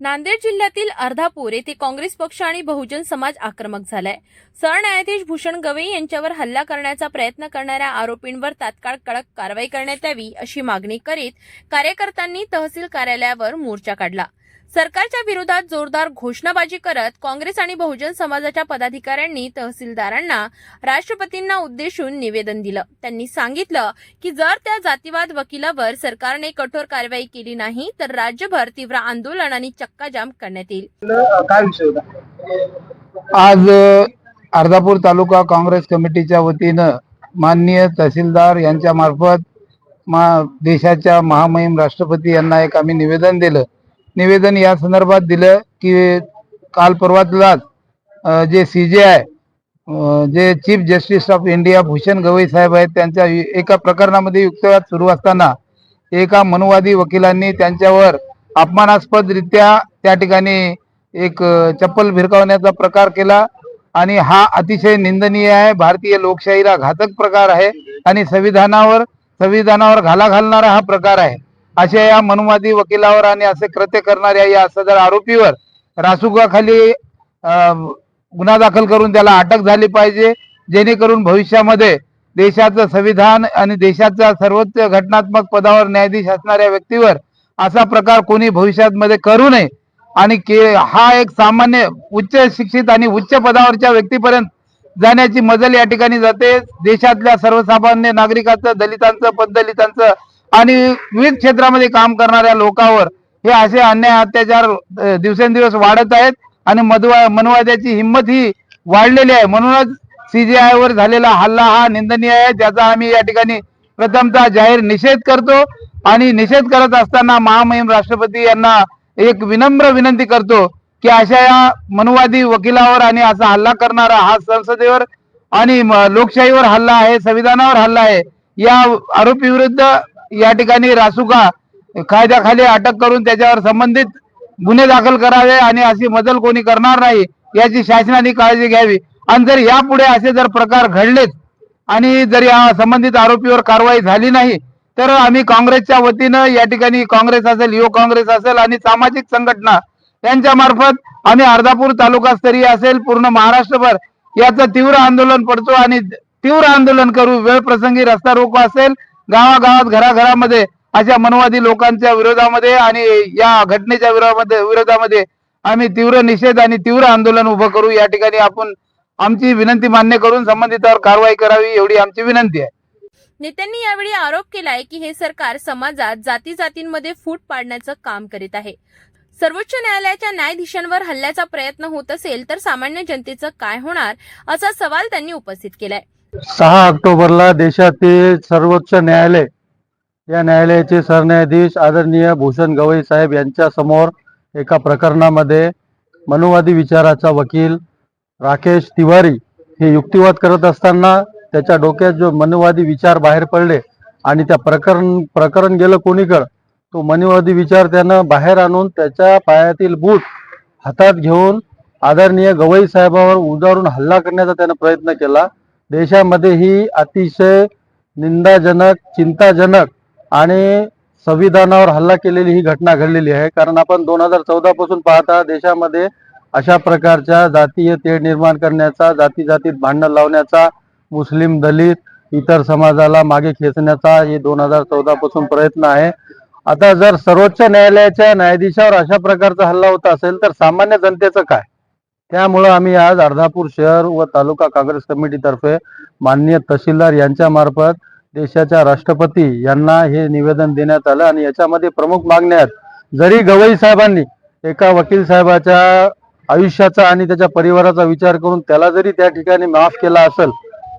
नांदेड जिल्ह्यातील अर्धापूर येथे काँग्रेस पक्ष आणि बहुजन समाज आक्रमक झालाय. सरन्यायाधीश भूषण गवई यांच्यावर हल्ला करण्याचा प्रयत्न करणाऱ्या आरोपींवर तात्काळ कडक कारवाई करण्यात यावी अशी मागणी करीत कार्यकर्त्यांनी तहसील कार्यालयावर मोर्चा काढला. सरकारच्या विरोधात जोरदार घोषणाबाजी करत काँग्रेस आणि बहुजन समाजाच्या पदाधिकाऱ्यांनी तहसीलदारांना राष्ट्रपतींना उद्देशून निवेदन दिलं. त्यांनी सांगितलं की जर त्या जातीवाद वकिलावर सरकारने कठोर कारवाई केली नाही तर राज्यभर तीव्र आंदोलन आणि चक्काजाम करण्यात येईल. आज अर्धापूर तालुका काँग्रेस कमिटीच्या वतीनं माननीय तहसीलदार यांच्या मार्फत मा देशाच्या महामहिम राष्ट्रपती यांना एक आम्ही निवेदन दिलं. निवेदन या संदर्भात दिलं की काल परवातलाच जे C J I J chief justice of India Bhushan Gavai साहेब आहेत त्यांच्या एका प्रकरणामध्ये युक्तिवाद सुरू असताना एका मनुवादी वकिलांनी त्यांच्यावर अपमानास्पदरित्या त्या ठिकाणी एक चप्पल भिरकावण्याचा प्रकार केला. आणि हा अतिशय निंदनीय आहे. भारतीय लोकशाहीला घातक प्रकार आहे. आणि संविधानावर संविधानावर घाला घालणारा हा प्रकार आहे. अशा या मनुवादी वकिलावर आणि असे कृत्य करणाऱ्या या सदर आरोपीवर रासुगाखाली गुन्हा दाखल करून त्याला अटक झाली पाहिजे जेणेकरून भविष्यामध्ये देशाचं संविधान आणि देशाच्या सर्वोच्च घटनात्मक पदावर न्यायाधीश असणाऱ्या व्यक्तीवर असा प्रकार कोणी भविष्यात मध्ये करू नये. आणि के हा एक सामान्य उच्च शिक्षित आणि उच्च पदावरच्या व्यक्तीपर्यंत जाण्याची मजल या ठिकाणी जाते. देशातल्या सर्वसामान्य नागरिकांचं दलितांचं पददलितांचं आणि विविध क्षेत्रामध्ये काम करणाऱ्या लोकांवर हे असे अन्याय अत्याचार दिवसेंदिवस वाढत आहेत आणि मधवा मनवाद्याची हिंमत ही वाढलेली आहे. म्हणूनच सीजीआय वर झालेला हल्ला हा निंदनीय आहे. ज्याचा आम्ही या ठिकाणी प्रथमतः जाहीर निषेध करतो आणि निषेध करत असताना महामहिम राष्ट्रपती यांना एक विनम्र विनंती करतो की अशा या मनुवादी वकिलावर आणि असा हल्ला करणारा हा संसदेवर आणि लोकशाहीवर हल्ला आहे संविधानावर हल्ला आहे या आरोपी विरुद्ध या ठिकाणी रासुका कायद्याखाली अटक करून त्याच्यावर संबंधित गुन्हे दाखल करावे आणि अशी मजल कोणी करणार नाही याची शासनाने काळजी घ्यावी. आणि जर यापुढे असे जर प्रकार घडलेच आणि जर या संबंधित आरोपीवर कारवाई झाली नाही तर आम्ही काँग्रेसच्या वतीनं या ठिकाणी काँग्रेस असेल युवक काँग्रेस असेल आणि सामाजिक संघटना यांच्या मार्फत आम्ही अर्धापूर तालुकास्तरीय असेल पूर्ण महाराष्ट्रभर याचं तीव्र आंदोलन पडतो आणि तीव्र आंदोलन करू वेळ प्रसंगी रस्ता रोको असेल गावागावात घराघरामध्ये अशा मनवादी लोकांच्या विरोधामध्ये आणि या घटनेच्या विरोधामध्ये विरोधामध्ये आम्ही तीव्र निषेध आणि तीव्र आंदोलन उभं करू. या ठिकाणी आपण आमची विनंती मान्य करून संबंधितावर कारवाई करावी एवढी आमची विनंती आहे. नेत्यांनी यावेळी आरोप केलाय की हे सरकार समाजात जाती जातींमध्ये फूट पाडण्याचं काम करीत आहे. सर्वोच्च न्यायालयाच्या न्यायाधीशांवर हल्ल्याचा प्रयत्न होत असेल तर सामान्य जनतेचं काय होणार असा सवाल त्यांनी उपस्थित केलाय. सहा ऑक्टोबरला देशातील सर्वोच्च न्यायालय या न्यायालयाचे सरन्यायाधीश आदरणीय भूषण गवई साहेब यांच्या समोर एका प्रकरणामध्ये मनुवादी विचाराचा वकील राकेश तिवारी हे युक्तिवाद करत असताना त्याच्या डोक्यात जो मनुवादी विचार बाहेर पडले आणि त्या प्रकरण प्रकरण गेलं कोणीकडं तो मनुवादी विचार त्यानं बाहेर आणून त्याच्या पायातील बूट हातात घेऊन आदरणीय गवई साहेबावर उदारून हल्ला करण्याचा त्यानं प्रयत्न केला. देशामध्ये ही अतिशय निंदाजनक चिंताजनक आणि संविधानावर हल्ला केलेली ही घटना घडलेली आहे. कारण आपण दोन हजार चौदा पासून पाहता देशामध्ये अशा प्रकारच्या जातीय तेढ निर्माण करण्याचा जाती जातीत भांडण लावण्याचा मुस्लिम दलित इतर समाजाला मागे खेचण्याचा हे दोन हजार चौदा पासून प्रयत्न आहे. आता जर सर्वोच्च न्यायालयाच्या न्यायाधीशावर अशा प्रकारचा हल्ला होत असेल तर सामान्य जनतेचं काय? त्यामुळं आम्ही आज अर्धापूर शहर व तालुका काँग्रेस कमिटीतर्फे माननीय तहसीलदार यांच्या मार्फत देशाच्या राष्ट्रपती यांना हे निवेदन देण्यात आलं आणि याच्यामध्ये प्रमुख मागण्या आहेत. जरी गवई साहेबांनी एका वकील साहेबाच्या आयुष्याचा आणि त्याच्या परिवाराचा विचार करून त्याला जरी त्या ठिकाणी माफ केला असेल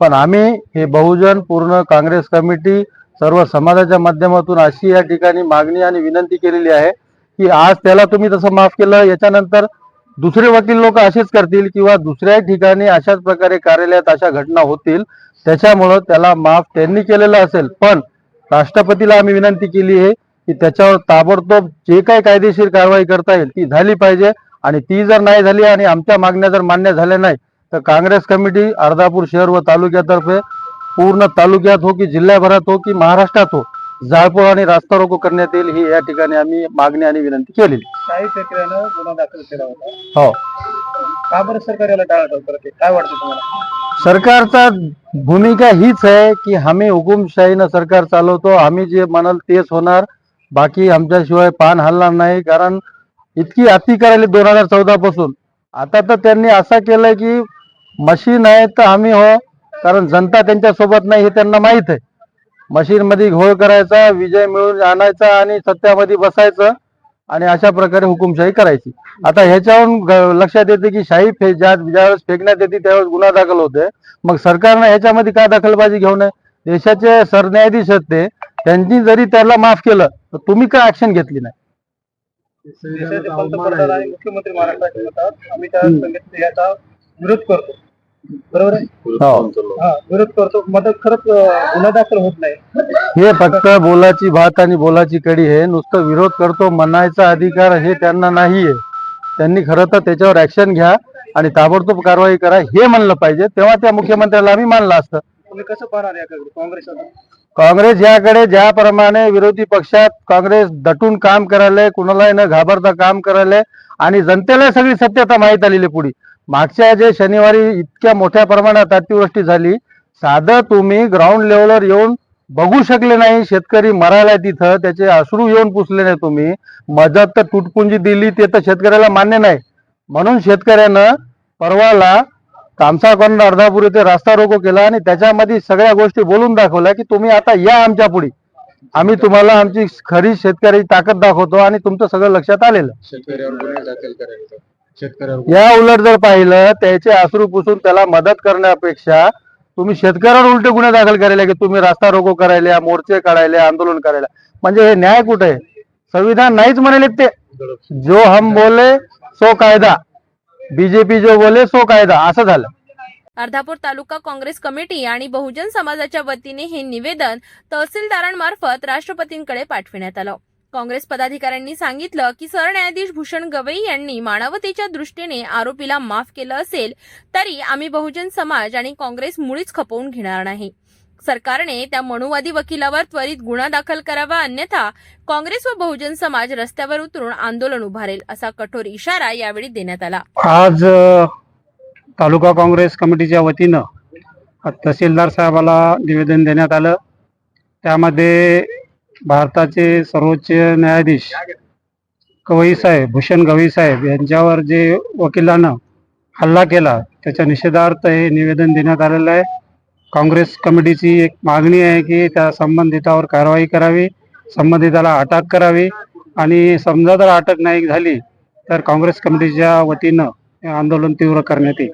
पण आम्ही हे बहुजन पूर्ण काँग्रेस कमिटी सर्व समाजाच्या माध्यमातून अशी या ठिकाणी मागणी आणि विनंती केलेली आहे की आज त्याला तुम्ही तसं माफ केलं याच्यानंतर दुसरे वकील लोक असेच करतील किंवा दुसऱ्या ठिकाणी अशाच प्रकारे कार्यालयात अशा घटना होतील त्याच्यामुळं त्याला माफ त्यांनी केलेलं असेल. पण राष्ट्रपतीला आम्ही विनंती केली आहे की त्याच्यावर ताबडतोब जे काही कायदेशीर कारवाई करता येईल ती झाली पाहिजे. आणि ती जर नाही झाली आणि आमच्या मागण्या जर मान्य झाल्या नाही तर काँग्रेस कमिटी अर्धापूर शहर व तालुक्यातर्फे पूर्ण तालुक्यात हो की जिल्ह्याभरात हो की महाराष्ट्रात हो जाळपोळ आणि रास्ता रोको करण्यात येईल ही या ठिकाणी आम्ही मागणी आणि विनंती केलेली. शाही प्रक्रियेनं गुन्हा दाखल केला होता. हो. का बरं सरकार याला टाळाटाळ करत? आहे? काय वाटतं तुम्हाला? सरकारचा भूमिका हीच आहे की आम्ही हुकुमशाहीनं सरकार चालवतो. आम्ही जे म्हणाल तेच होणार. बाकी आमच्याशिवाय पान हलणार नाही. कारण इतकी अति करायला दोन हजार चौदा पासून. आता तर त्यांनी असं केलंय की मशीन आहे तर आम्ही हो. कारण जनता त्यांच्यासोबत नाही हे त्यांना माहीत आहे. मशीन मध्ये घोळ करायचा विजय मिळून आणायचा आणि सत्यामध्ये बसायचं आणि अशा प्रकारे हुकुमशाही करायची. आता ह्याच्यावरून लक्षात येते की शाही फे ज्या ज्यावेळेस फेकण्यात येते त्यावेळेस गुन्हा दाखल होते मग सरकारनं ह्याच्यामध्ये काय दखलबाजी घेऊ नये? देशाचे सरन्यायाधीश आहेत ते. त्यांनी जरी त्याला माफ केलं तर तुम्ही काय ऍक्शन घेतली नाही? मुख्यमंत्री महाराष्ट्राचे आम्ही त्या विरोध करतो. बरोबर आहे? हो. हा विरोध करतो मग खरंच अं, गुन्हा दाखल होत नाही. हे फक्त बोलाची भात आणि बोलाची कडी आहे. नुसतं विरोध करतो म्हणायचा अधिकार हे त्यांना नाहीये. त्यांनी खरं तर त्याच्यावर ऍक्शन घ्या आणि ताबडतोब कारवाई करा हे म्हणलं पाहिजे. तेव्हा त्या मुख्यमंत्र्याला आम्ही मानलं असतं. तुम्ही कसं पाहणार याकडे काँग्रेस आता? काँग्रेस याकडे ज्याप्रमाणे विरोधी पक्षात काँग्रेस दटून काम करायलंय कुणालाही न घाबरता काम करायलंय आणि जनतेला सगळी सत्यता माहीत आलेली पुढे. मागच्या जे शनिवारी इतक्या मोठ्या प्रमाणात अतिवृष्टी झाली साधं तुम्ही ग्राउंड लेवलवर येऊन बघू शकले नाही शेतकरी मरायला तिथं त्याचे अश्रू येऊन पुसले नाही तुम्ही. मदत तर तुटपुंजी दिली ते तर शेतकऱ्याला मान्य नाही. म्हणून शेतकऱ्यानं परवाला कामसाकडून अर्धापूर येथे रास्ता रोको केला आणि त्याच्यामध्ये सगळ्या गोष्टी बोलून दाखवल्या की तुम्ही आता या आमच्या पुढे. आम्ही तुम्हाला आमची खरी शेतकरी ताकद दाखवतो आणि तुमचं सगळं लक्षात आलेलं. या उलट जर पाहिलं त्याचे अश्रू पुसून त्याला मदत करण्यापेक्षा तुम्ही शेतकऱ्यावर उलटे गुन्हे दाखल करायला की तुम्ही रास्ता रोको करायला मोर्चे काढायले आंदोलन करायला. म्हणजे हे न्याय कुठे आहे? संविधान नाहीच म्हणाले ते. जो हम बोले सो कायदा. बीजेपी जो बोले सो कायदा. असं झालं. अर्धापूर तालुका काँग्रेस कमिटी आणि बहुजन समाजाच्या वतीने हे निवेदन तहसीलदारांमार्फत राष्ट्रपतींकडे पाठविण्यात आलं. काँग्रेस पदाधिकाऱ्यांनी सांगितलं की सरन्यायाधीश भूषण गवई यांनी मानवतेच्या दृष्टीने आरोपीला माफ केलं असेल तरी आम्ही बहुजन समाज आणि काँग्रेस मुळीच खपवून घेणार नाही. सरकारने त्या मनुवादी वकिलावर त्वरित गुन्हा दाखल करावा अन्यथा काँग्रेस व बहुजन समाज रस्त्यावर उतरून आंदोलन उभारेल असा कठोर इशारा यावेळी देण्यात आला. आज तालुका काँग्रेस कमिटीच्या वतीनं तहसीलदार साहेबाला निवेदन देण्यात आलं. त्यामध्ये भारताचे सर्वोच्च न्यायाधीश गवई साहेब भूषण गवई साहेब यांच्यावर जे वकिलानं हल्ला केला त्याच्या निषेधार्थ हे निवेदन देण्यात आलेलं आहे. काँग्रेस कमिटीची एक मागणी आहे की त्या संबंधितावर कारवाई करावी संबंधिताला अटक करावी आणि समजा जर अटक नाही झाली तर काँग्रेस कमिटीच्या वतीनं हे आंदोलन तीव्र करण्यात येईल.